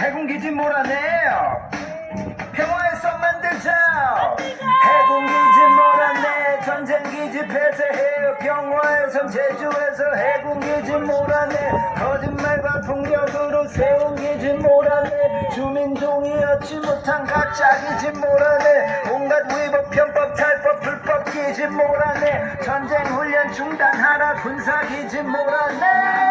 해군기지 몰아내요. 평화에서 만들자. 해군기지 몰아내. 전쟁기지 폐쇄해요. 평화에서 제주에서 해군기지 몰아내. 거짓말과 폭력으로 세운 기지 몰아내. 주민 동의하지 못한 가짜 기지 몰아내. 온갖 위법 편법 탈법 불법 기지 몰아내. 전쟁 훈련 중단하라. 군사 기지 몰아내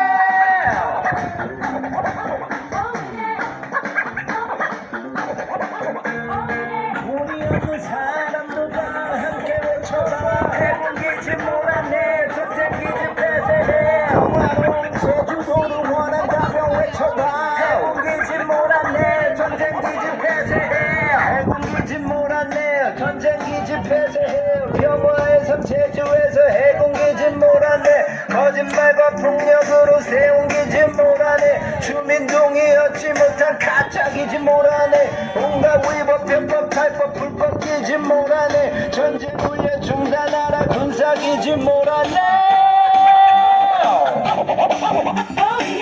기지 폐쇄해 평화에서 제주에서 해군기지 몰아내. 거짓말과 폭력으로 세운 기지 몰아내. 주민 동의하지 못한 가짜 기지 몰아내. 온갖 위법 편법 탈법 불법 기지 몰아내. 전쟁 훈련 중단하라 군사 기지 몰아내. 돈이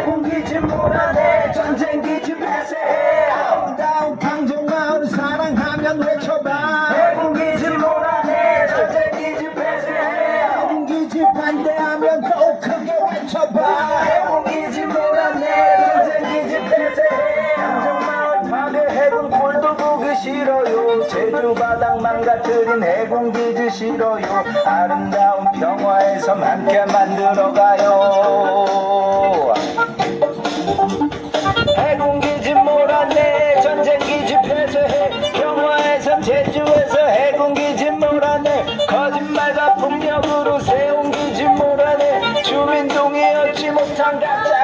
해군기지 몰아내 전쟁기지 폐쇄해. 아름다운 강정마을 사랑하면 외쳐봐. 해군기지 몰아내 전쟁기지 폐쇄해. 해군기지 반대하면 더 크게 외쳐봐. 해군기지 몰아내 전쟁기지 폐쇄해. 강정마을 파괴 해군 꼴도 보기 싫어요. 제주 바닥 망가뜨린 해군기지 싫어요. 아름다운 평화에서 함께 만들어가요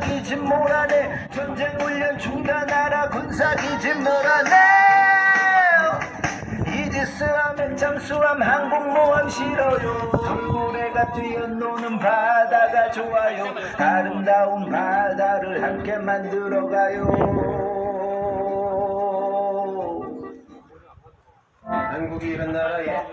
군사기지 몰아내 전쟁 훈련 중단하라 군사기지 몰아내 이지스함에 잠수함 항공모함 싫어요. 돌고래가 뛰어노는 바다가 좋아요. 아름다운 바다를 함께 만들어가요. 한국이 이런 나라에